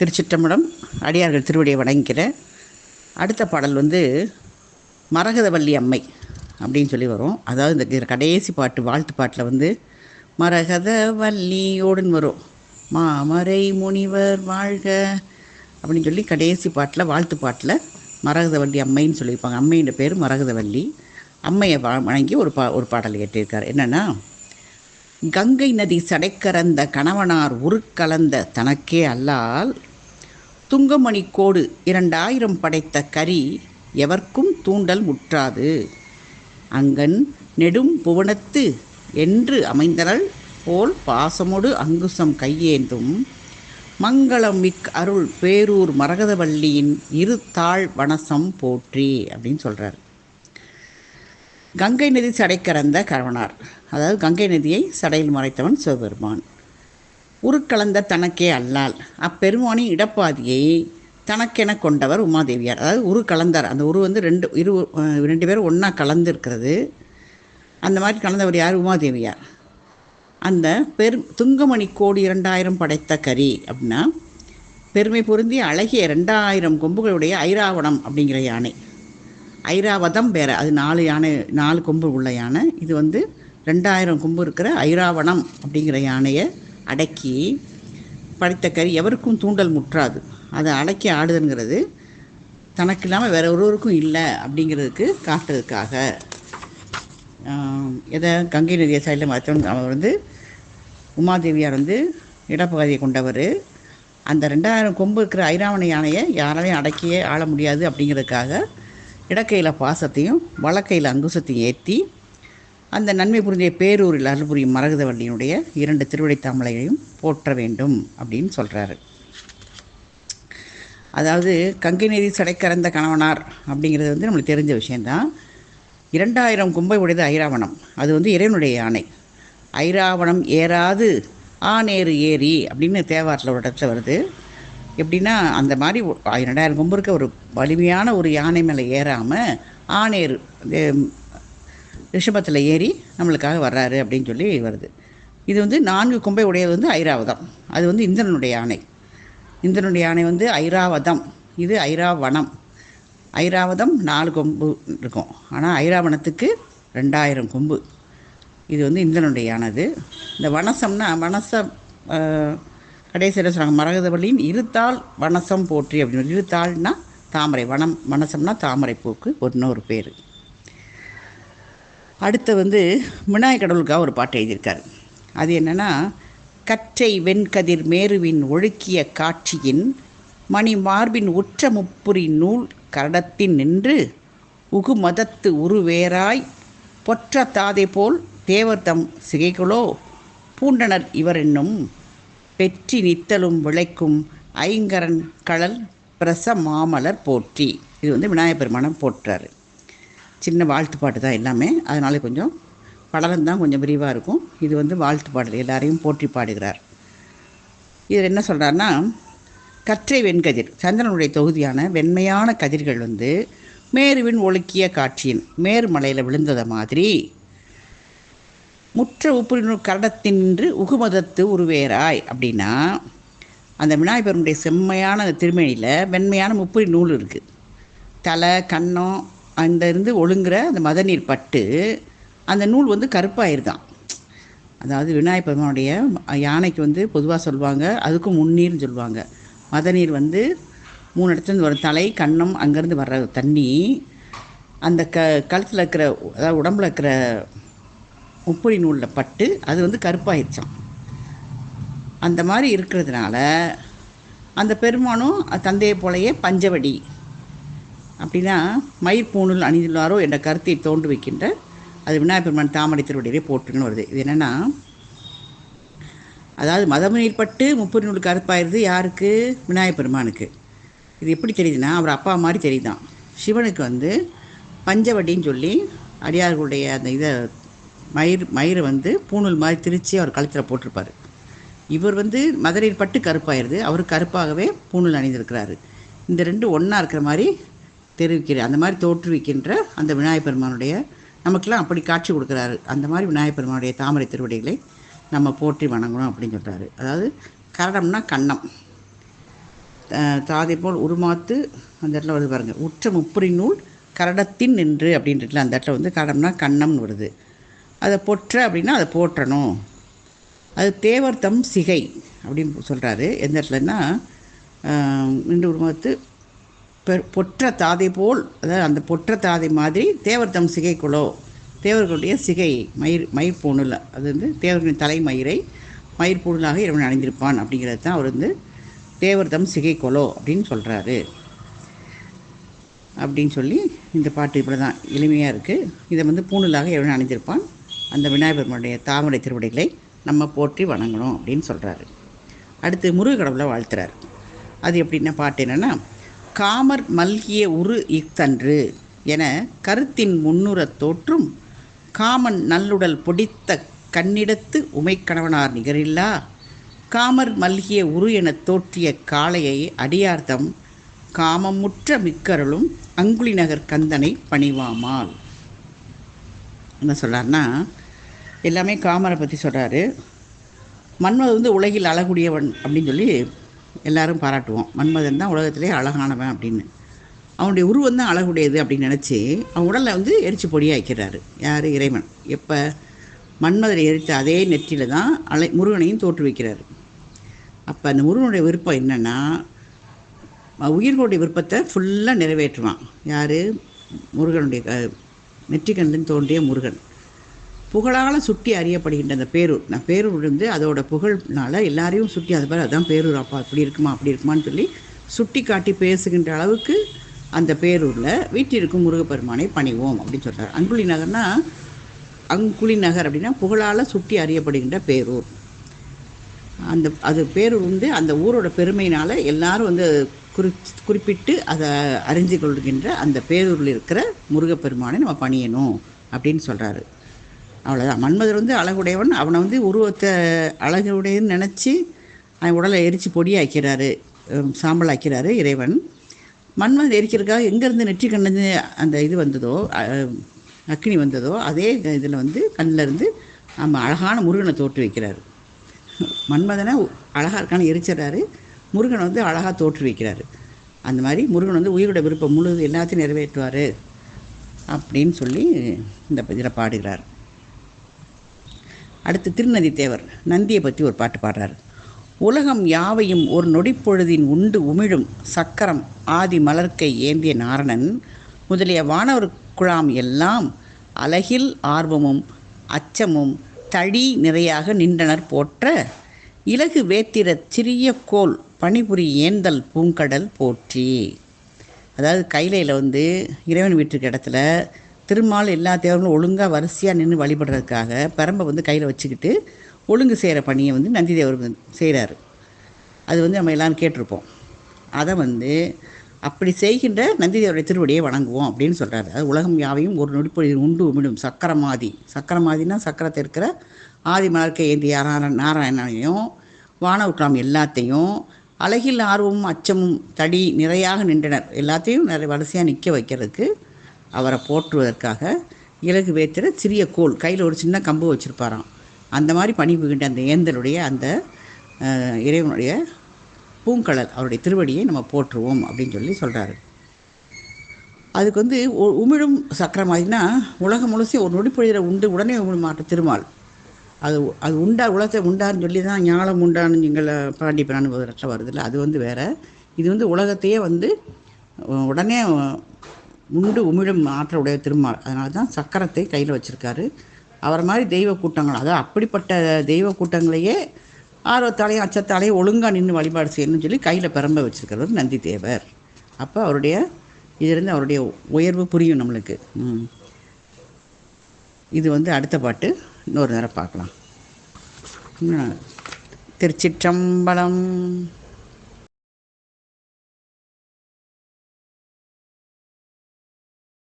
திருச்சிற்றம்பலம் அடியார்கள் திருவடியை வணங்கிக்கிறேன் அடுத்த பாடல் வந்து மரகதவல்லி அம்மை அப்படின்னு சொல்லி வரும். அதாவது இந்த கடைசி பாட்டு வாழ்த்து பாட்டில் வந்து மரகதவல்லியோடுன்னு வரும். மாமரை முனிவர் வாழ்க அப்படின்னு சொல்லி கடைசி பாட்டில் வாழ்த்து பாட்டில் மரகதவல்லி அம்மைன்னு சொல்லியிருப்பாங்க. அம்மையின் பேர் மரகதவல்லி. அம்மையை வ- வணங்கி ஒரு பா ஒரு பாடல் கேட்டிருக்கார். என்னென்னா கங்கை நதி சடைக்கரந்த கணவனார் உருக்கலந்த தனக்கே அல்லால் துங்கமணி கோடு இரண்டாயிரம் படைத்த கரி எவர்க்கும் தூண்டல் முற்றாது. அங்கன் நெடும் புவனத்து என்று அமைந்தனள் போல் பாசமொடு அங்குசம் கையேந்தும். மங்களம் மிக் அருள் பேரூர் மரகதவள்ளியின் இரு தாழ் வனசம் போற்றி அப்படின்னு சொல்கிறார் கங்கை நதி சடை கறந்த கணவனார். அதாவது கங்கை நதியை சடையில் மறைத்தவன் சிவபெருமான். உருக்கலந்த தனக்கே அல்லால். அப்பெருமானின் இடப்பாதியை தனக்கென கொண்டவர் உமாதேவியார். அதாவது உரு கலந்தார். அந்த உரு வந்து ரெண்டு இரு ரெண்டு பேரும் ஒன்றா கலந்து இருக்கிறது அந்த மாதிரி கலந்தவர் யார்? உமாதேவியார். அந்த பெரு துங்கமணி கோடி இரண்டாயிரம் படைத்த கரி அப்படின்னா பெருமை பொருந்தி அழகிய ரெண்டாயிரம் கொம்புகளுடைய ஐராவணம் அப்படிங்கிற யானை. ஐராவதம் வேற. அது நாலு யானை நாலு கொம்பு உள்ள யானை. இது வந்து ரெண்டாயிரம் கொம்பு இருக்கிற ஐராவணம் அப்படிங்கிற யானையை அடக்கி படைத்த கறி எவருக்கும் தூண்டல் முற்றாது. அதை அடக்கி ஆடுதுங்கிறது தனக்கு இல்லாமல் வேற ஒருவருக்கும் இல்லை அப்படிங்கிறதுக்கு காட்டுறதுக்காக. எதை? கங்கை நதியை சைடில் மறைத்தவன் அவர் வந்து உமாதேவியார் வந்து இடப்பகுதியை கொண்டவர். அந்த ரெண்டாயிரம் கொம்பு இருக்கிற ஐராவண யானையை யாராலையும் அடக்கியே ஆள முடியாது அப்படிங்கிறதுக்காக இடக்கையில் பாசத்தையும் வழக்கையில் அங்குசத்தையும் ஏற்றி அந்த நன்மை புரிஞ்சிய பேரூரில் அருள் புரியும் மரகதவள்ளியினுடைய இரண்டு திருவிடைத்தாமலைகளையும் போற்ற வேண்டும் அப்படின்னு சொல்கிறாரு அதாவது கங்கை நதி சடைக்கறந்த கணவனார் அப்படிங்கிறது வந்து நம்மளுக்கு தெரிஞ்ச விஷயந்தான் இரண்டாயிரம் கும்பை உடையது ஐராவணம். அது வந்து இறைவனுடைய யானை. ஐராவணம் ஏறாது ஆனேறு ஏரி அப்படின்னு தேவாரத்தில் ஒரு இடத்துல வருது. எப்படின்னா அந்த மாதிரி ரெண்டாயிரம் கொம்பு இருக்க ஒரு வலிமையான ஒரு யானை மேலே ஏறாமல் ஆனேறு ரிஷபத்தில் ஏறி நம்மளுக்காக வர்றாரு அப்படின்னு சொல்லி வருது. இது வந்து நான்கு கொம்பை உடையது வந்து ஐராவதம். அது வந்து இந்திரனுடைய யானை இந்திரனுடைய யானை வந்து ஐராவதம். இது ஐராவனம் ஐராவதம் நாலு கொம்பு இருக்கும். ஆனால் ஐராவணத்துக்கு ரெண்டாயிரம் கொம்பு. இது வந்து இந்திரனுடைய யானது இந்த வனசம்னா வனச கடைசியில் சொன்னாங்க மரகதவள்ளியின் இருத்தாள் வனசம் போற்றி அப்படின்னு. இருத்தாள்னா தாமரை. வனம் வனசம்னா தாமரை பூக்கு இன்னொரு பேர். அடுத்து வந்து விநாயக கடவுளுக்காக ஒரு பாட்டு எழுதியிருக்கார். அது என்னென்னா கற்றை வெண்கதிர் மேருவின் ஒழுக்கிய காட்சியின் மணி மார்பின் உற்ற முப்புரி நூல் கரடத்தின் நின்று உகுமதத்து உருவேராய் பொற்ற தாதை போல் தேவர்தம் சிகைகளோ பூண்டனர் இவர் என்னும் பெற்றி நித்தலும் விளைக்கும் ஐங்கரன் கடல் பிரச மாமலர் போற்றி. இது வந்து விநாயகப் பெருமானம் போற்றாரு. சின்ன வாழ்த்து பாட்டு தான் எல்லாமே. அதனால கொஞ்சம் படலம் தான் கொஞ்சம் விரிவாக இருக்கும். இது வந்து வாழ்த்து பாடல். எல்லாரையும் போற்றி பாடுகிறார். இதில் என்ன சொல்கிறாருன்னா கற்றை வெண்கதிர். சந்திரனுடைய தொகுதியான வெண்மையான கதிர்கள் வந்து மேருவின் ஒழுக்கிய காட்சியின் மேருமலையில் விழுந்ததை மாதிரி முற்ற உப்புரினூர் கரடத்தின்று உகுமதத்து உருவேராய் அப்படின்னா அந்த விநாயகருடைய செம்மையான அந்த திருமணியில் வெண்மையான முப்புரி நூல் இருக்குது தலை கன்னம் அந்த இருந்து ஒழுங்குற அந்த மதநீர் பட்டு அந்த நூல் வந்து கருப்பாயிருதான் அதாவது விநாயகர் பெருமானுடைய யானைக்கு வந்து பொதுவாக சொல்லுவாங்க அதுக்கும் முன்னீர்னு சொல்லுவாங்க மதநீர் வந்து மூணு இடத்துலேருந்து வரும். தலை கன்னம் அங்கேருந்து வர்ற தண்ணி அந்த க கழுத்தில் இருக்கிற அதாவது உடம்புல இருக்கிற முப்புரி நூலில் பட்டு அது வந்து கருப்பாயிருச்சான் அந்த மாதிரி இருக்கிறதுனால அந்த பெருமானும் தந்தையை போலயே பஞ்சவடி. அப்படின்னா மயிர் பூணூல் அணிந்துள்ளாரோ என்ற கருத்தை தோன்று வைக்கின்ற அது விநாயகப்பெருமான் தாமரை திருவடியிலே போட்டுன்னு வருது இது. என்னென்னா அதாவது மதமநீர் பட்டு முப்பது நூல் கருப்பாயிருது யாருக்கு? விநாயகப் பெருமானுக்கு. இது எப்படி தெரியுதுன்னா அவர் அப்பா மாதிரி தெரியுதான். சிவனுக்கு வந்து பஞ்சவடின்னு சொல்லி அடியார்களுடைய அந்த இதை மயிர் மயிரை வந்து பூணூல் மாதிரி திரித்து அவர் கழுத்தில் போட்டிருப்பார். இவர் வந்து மதுரையில் பட்டு கருப்பாயிருது அவர் கருப்பாகவே பூணூல் அணிந்திருக்கிறாரு. இந்த ரெண்டு ஒன்றா இருக்கிற மாதிரி தெரிவிக்கிற அந்த மாதிரி தோற்றுவிக்கின்ற அந்த விநாயகப் பெருமானுடைய நமக்கெல்லாம் அப்படி காட்சி கொடுக்குறாரு. அந்த மாதிரி விநாயகப் பெருமானுடைய தாமரை திருவடிகளை நம்ம போற்றி வணங்கணும் அப்படின்னு சொல்கிறாரு அதாவது கரடம்னா கண்ணம். தாதை போல் உருமாத்து அந்த இடத்துல வருது பாருங்கள் உற்ற முப்புரி நூல் கரடத்தின் நின்று அப்படின்ற அந்த இடத்துல வந்து கரடம்னா கண்ணம்னு வருது. அதை பொற்ற அப்படின்னா அதை போற்றணும். அது தேவர்த்தம் சிகை அப்படின்னு சொல்கிறாரு எந்த இடத்துலன்னா நின்று உருமாத்து பொற்ற தாதை போல் அதாவது அந்த பொற்ற தாதை மாதிரி தேவர் தம் குலோ தேவர்களுடைய சிகை மயிர் மயிர் பூணில் அது வந்து தேவர்களின் தலைமயிரை மயிர் பூணலாக இறைவன் அணிந்திருப்பான் அப்படிங்கிறது தான் அவர் வந்து தேவர் தம் கொலோ அப்படின்னு சொல்கிறாரு அப்படின்னு சொல்லி இந்த பாட்டு இப்படி தான் எளிமையாக இருக்குது இதை வந்து பூணலாக இறைவன் அணிந்திருப்பான். அந்த விநாயகர் பெருமானுடைய தாமரை திருவடிகளை நம்ம போற்றி வணங்கணும் அப்படின்னு சொல்கிறாரு அடுத்து முருகக்கடவுளை வாழ்த்துறாரு. அது எப்படின்னா பாட்டு என்னென்னா காமர் மல்கிய உரு இத்தன்று என கருத்தின் முன்னுரத் தோற்றும் காமன் நல்லுடல் பொடித்த கண்ணிடத்து உமைக்கணவனார் நிகரில்லா. காமர் மல்கிய உரு எனத் தோற்றிய காளையை அடியார்த்தம் காமமுற்ற மிக்கருளும் அங்குலி நகர் கந்தனை பணிவாமால். என்ன சொல்கிறார்னா எல்லாமே காமரை பற்றி சொல்கிறாரு மன்மது வந்து உலகில் அழகுடையவன் அப்படின்னு சொல்லி எல்லாரும் பாராட்டுவோம். மன்மதன் தான் உலகத்திலே அழகானவன் அப்படின்னு. அவனுடைய உருவம் தான் அழகுடையது அப்படின்னு நினச்சி அவன் உடலை வந்து எரிச்சு பொடியாக்கிறாரு யார்? இறைவன். எப்போ? மன்மதனை எரித்த அதே நெற்றியில் தான் அலை முருகனையும் தோற்றுவிக்கிறார் அப்போ அந்த முருகனுடைய விருப்பம் என்னென்னா உயிர்களுடைய விருப்பத்தை ஃபுல்லாக நிறைவேற்றுவான். யார்? முருகனுடைய க- நெற்றிக்கண்ணில் தோன்றிய முருகன். புகழால் சுட்டி அறியப்படுகின்ற அந்த பேரூர். நான் பேரூர் விழுந்து அதோட புகழ்னால எல்லாரையும் சுட்டி அது பேர் அதான் பேரூர் அப்பா அப்படி இருக்குமா அப்படி இருக்குமான்னு சொல்லி சுட்டி காட்டி பேசுகின்ற அளவுக்கு அந்த பேரூரில் வீட்டிற்கும் முருகப்பெருமானை பணிவோம் அப்படின்னு சொல்கிறார் அங்குலி நகர்னா அங்குலி நகர் அப்படின்னா புகழால் சுட்டி அறியப்படுகின்ற பேரூர். அந்த அது பேரூர் வந்து அந்த ஊரோட பெருமையினால் எல்லாரும் வந்து குறி குறிப்பிட்டு அதை அறிஞ்சு கொள்கின்ற அந்த பேரூரில் இருக்கிற முருகப்பெருமானை நம்ம பணியணும் அப்படின்னு சொல்கிறாரு அவ்வளோதான் மன்மதர் வந்து அழகுடையவன். அவனை வந்து உருவத்தை அழகுடையன்னு நினச்சி அவன் உடலை எரித்து பொடியாக்கிறாரு சாம்பல் சாம்பலாக்கிறாரு இறைவன். மன்மதன் எரிக்கிறதுக்காக எங்கேருந்து நெற்றி கண்ணது அந்த இது வந்ததோ அக்னி வந்ததோ அதே இதில் வந்து கண்ணில் இருந்து நம்ம அழகான முருகனை தோற்று வைக்கிறாரு. மன்மதனை அழகாக இருக்கான எரிச்சிடறாரு. முருகனை வந்து அழகாக தோற்று வைக்கிறாரு. அந்த மாதிரி முருகன் வந்து உயிரோட விருப்பம் முழு எல்லாத்தையும் நிறைவேற்றுவார் அப்படின்னு சொல்லி இந்த இதில் பாடுகிறார். அடுத்து திருநதி தேவர் நந்தியை பற்றி ஒரு பாட்டு பாடுறார். உலகம் யாவையும் ஒரு நொடிப்பொழுதின் உண்டு உமிழும் சக்கரம் ஆதி மலர்க்கை ஏந்திய நாரணன் முதலிய வானவர் குழாம் எல்லாம் அழகில் ஆர்வமும் அச்சமும் தழி நிறையாக நின்றனர் போற்ற இலகு வேத்திர சிறிய கோல் பணிபுரி ஏந்தல் பூங்கடல் போற்றி. அதாவது கைலையில் வந்து இறைவன் வீட்டுக்கு இடத்துல திருமால் எல்லா தேவர்களும் ஒழுங்காக வரிசையாக நின்று வழிபடுறதுக்காக பரம்பை வந்து கையில் வச்சுக்கிட்டு ஒழுங்கு செய்கிற பணியை வந்து நந்தி தேவர் செய்கிறாரு அது வந்து நம்ம எல்லாரும் கேட்டிருப்போம். அதை வந்து அப்படி செய்கின்ற நந்தி தேவருடைய திருவடியை வணங்குவோம் அப்படின்னு சொல்கிறாரு அது உலகம் யாவையும் ஒரு நொடிப்பொழுதில் உண்டு உமிடும் சக்கரமாதி சக்கரமாதினா சக்கரத்தை இருக்கிற ஆதி மலர்க்கை ஏந்திய நாராயணனையும் வானவுக்கலாம் எல்லாத்தையும் அழகில் ஆர்வமும் அச்சமும் தடி நிறையாக நின்றனர். எல்லாத்தையும் நிறைய வரிசையாக நிற்க வைக்கிறதுக்கு அவரை போற்றுவதற்காக இலகு வேத்திர சிறிய கோல் கையில் ஒரு சின்ன கம்பு வச்சுருப்பாராம். அந்த மாதிரி பணிபுகின்ற அந்த ஏந்தலுடைய அந்த இறைவனுடைய பூங்கழல் அவருடைய திருவடியை நம்ம போற்றுவோம் அப்படின்னு சொல்லி சொல்கிறாரு அதுக்கு வந்து உ- உமிழும் மாதிரினா உலகம் முழுசையும் ஒரு நொடி பொழுதில் உண்டு உடனே உமிழ் மாட்ட திருமால். அது அது உண்டா உலகத்தை உண்டான்னு சொல்லி தான் ஞானம் உண்டான்னு எங்களை பாண்டி பிரான்னு ஒரு வருதுல்ல அது வந்து வேற. இது வந்து உலகத்தையே வந்து உடனே உண்டு உமிழும் ஆற்றல் உடைய திருமால். அதனால தான் சக்கரத்தை கையில் வச்சுருக்காரு. அவரை மாதிரி தெய்வ கூட்டங்கள் அதாவது அப்படிப்பட்ட தெய்வ கூட்டங்களையே ஆர்வத்தாலையும் அச்சத்தாலையும் ஒழுங்காக நின்று வழிபாடு செய்யணும்னு சொல்லி கையில் பெரம்ப வச்சுருக்கிறவர் நந்தி தேவர். அப்போ அவருடைய இதிலிருந்து அவருடைய உயர்வு புரியும் நம்மளுக்கு. இது வந்து அடுத்த பாட்டு. இன்னொரு நேரம் பார்க்கலாம். திருச்சிற்றம்பலம்.